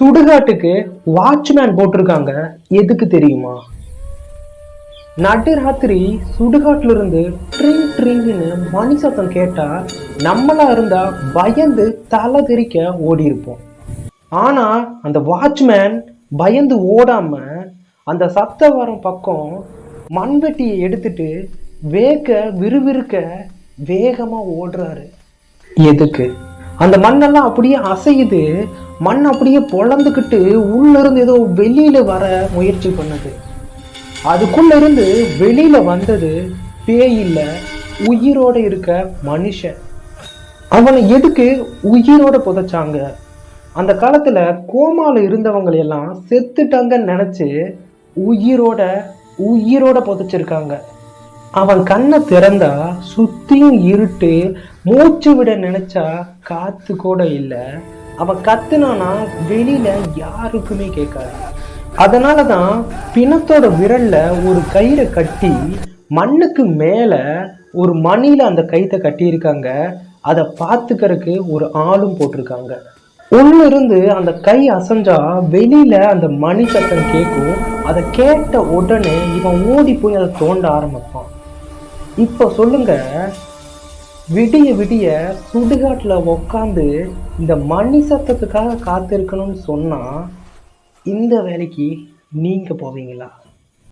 சுடுகாட்டுக்கு வாட்ச்மேன் போட்டிருக்காங்க. எதுக்கு தெரியுமா? நடுராத்திரி சுடுகாட்டுல இருந்து ட்ரிங் ட்ரிங்னு மணி சத்தம் கேட்டா நம்மளா இருந்தா பயந்து தலை தெறிக்க ஓடி இருப்போம் ஆனா அந்த வாட்ச்மேன் பயந்து ஓடாம அந்த சத்த வரும் பக்கம் மண்வெட்டியை எடுத்துட்டு வேக விறுவிறுக்க வேகமா ஓடுறாரு. எதுக்கு? அந்த மண்ணெல்லாம் அப்படியே அசையுது. மண் அப்படியே பொழந்துக்கிட்டு உள்ளிருந்து ஏதோ வெளியில வர முயற்சி பண்ணுது. அதுக்குள்ள இருந்து வெளியில வந்தது பேய் உயிரோட இருக்க மனுஷன். அவனை எதுக்கு உயிரோட புதைச்சாங்க? அந்த காலத்துல கோமால இருந்தவங்களையெல்லாம் செத்துட்டாங்கன்னு நினைச்சு உயிரோட உயிரோட புதைச்சிருக்காங்க. அவன் கண்ணை திறந்தா சுத்தியும் இருட்டு மூச்சு விட நினைச்சா காத்து கூட இல்லை. அவன் கத்துனானா வெளியில யாருக்குமே கேட்காது. அதனால தான் பிணத்தோட விரல்ல ஒரு கயிறை கட்டி மண்ணுக்கு மேல ஒரு மணியில அந்த கயிறை கட்டியிருக்காங்க. அதை பார்த்துக்கிறதுக்கு ஒரு ஆளும் போட்டிருக்காங்க. உள்ள இருந்து அந்த கை அசைஞ்சா வெளியில அந்த மணி சத்தம் கேட்கும். அதை கேட்ட உடனே இவன் ஓடி போய் அதை தோண்ட ஆரம்பிப்பான். இப்போ சொல்லுங்க விடிய விடிய சுடுகாட்டில் உக்காந்து இந்த மணி சத்தத்துக்காக காத்திருக்கணும்னு சொன்னால் இந்த வேலைக்கு நீங்கள் போவீங்களா?